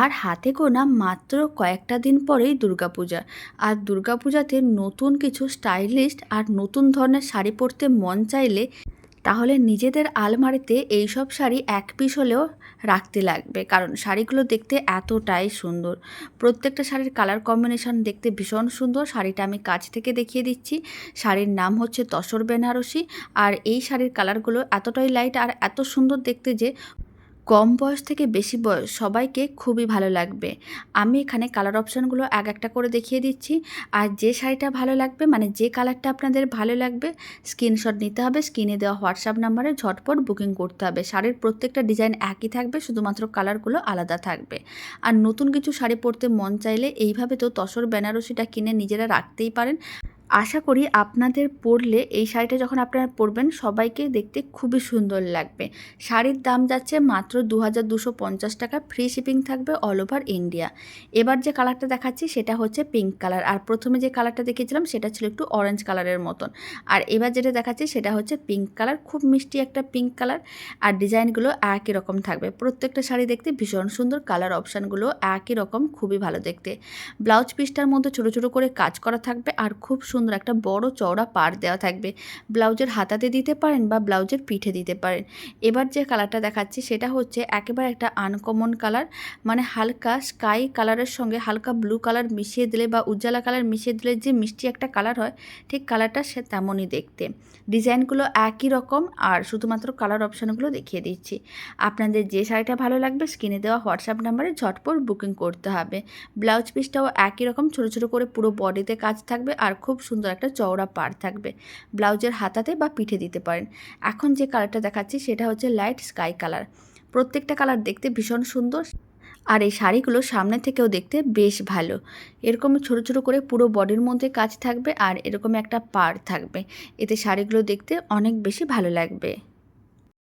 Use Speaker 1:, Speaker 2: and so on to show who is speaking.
Speaker 1: আর হাতে গোনা মাত্র কয়েকটা দিন পরেই দুর্গাপূজা। আর দুর্গাপূজাতে নতুন কিছু স্টাইলিস্ট আর নতুন ধরনের শাড়ি পরতে মন চাইলে তাহলে নিজেদের আলমারিতে এইসব শাড়ি এক পিস হলেও রাখতে লাগবে, কারণ শাড়িগুলো দেখতে এতটাই সুন্দর। প্রত্যেকটা শাড়ির কালার কম্বিনেশন দেখতে ভীষণ সুন্দর। শাড়িটা আমি কাছ থেকে দেখিয়ে দিচ্ছি। শাড়ির নাম হচ্ছে তসর বেনারসি। আর এই শাড়ির কালারগুলো এতটাই লাইট আর এত সুন্দর দেখতে যে কম বয়স থেকে বেশি বয়স সবাইকে খুবই ভালো লাগবে। আমি এখানে কালার অপশানগুলো এক একটা করে দেখিয়ে দিচ্ছি। আর যে শাড়িটা ভালো লাগবে মানে যে কালারটা আপনাদের ভালো লাগবে স্ক্রিনশট নিতে হবে স্ক্রিনে দেওয়া হোয়াটসঅ্যাপ নাম্বারে ঝটপট বুকিং করতে হবে। শাড়ির প্রত্যেকটা ডিজাইন একই থাকবে, শুধুমাত্র কালারগুলো আলাদা থাকবে। আর নতুন কিছু শাড়ি পরতে মন চাইলে এইভাবে তো তসর, বেনারসিটা কিনে নিজেরা রাখতেই পারেন। আশা করি আপনাদের পরলে এই শাড়িটা যখন আপনারা পরবেন, সবাইকে দেখতে খুবই সুন্দর লাগবে। শাড়ির দাম যাচ্ছে মাত্র দু হাজার দুশো পঞ্চাশ টাকা ফ্রি শিপিং থাকবে অল ওভার ইন্ডিয়া এবার যে কালারটা দেখাচ্ছি সেটা হচ্ছে পিঙ্ক কালার আর প্রথমে যে কালারটা দেখিয়েছিলাম সেটা ছিল একটু অরেঞ্জ কালারের মতন। আর এবার যেটা দেখাচ্ছি সেটা হচ্ছে পিঙ্ক কালার খুব মিষ্টি একটা পিঙ্ক কালার আর ডিজাইনগুলো একই রকম থাকবে। প্রত্যেকটা শাড়ি দেখতে ভীষণ সুন্দর কালার অপশানগুলো একই রকম, খুবই ভালো দেখতে। ব্লাউজ পিসটার মধ্যে ছোটো ছোটো করে কাজ করা থাকবে, আর খুব সুন্দর একটা বড় চওড়া পাড় দেওয়া থাকবে। ব্লাউজের হাতাতে দিতে পারেন বা ব্লাউজের পিঠে দিতে পারেন। এবার যে কালারটা দেখাচ্ছি সেটা হচ্ছে একেবারে একটা আনকমন কালার মানে হালকা স্কাই কালারের সঙ্গে হালকা ব্লু কালার মিশিয়ে দিলে বা উজ্জ্বলা কালার মিশিয়ে দিলে যে মিষ্টি একটা কালার হয়, ঠিক কালারটা সে তেমনই দেখতে। ডিজাইনগুলো একই রকম আর শুধুমাত্র কালার অপশানগুলো দেখিয়ে দিচ্ছি। আপনাদের যে শাড়িটা ভালো লাগবে স্ক্রিনে দেওয়া হোয়াটসঅ্যাপ নাম্বারে ঝটপট বুকিং করতে হবে। ব্লাউজ পিসটাও একই রকম, ছোটো ছোটো করে পুরো বডিতে কাজ থাকবে আর খুব সুন্দর একটা চওড়া পাড় থাকবে। ব্লাউজের হাতাতে বা পিঠে দিতে পারেন। এখন যে কালারটা দেখাচ্ছি সেটা হচ্ছে লাইট স্কাই কালার। প্রত্যেকটা কালার দেখতে ভীষণ সুন্দর আর এই শাড়িগুলো সামনে থেকেও দেখতে বেশ ভালো। এরকম ছোট ছোট করে পুরো বডির মধ্যে কাজ থাকবে আর এরকম একটা পাড় থাকবে। এতে শাড়িগুলো দেখতে অনেক বেশি ভালো লাগবে।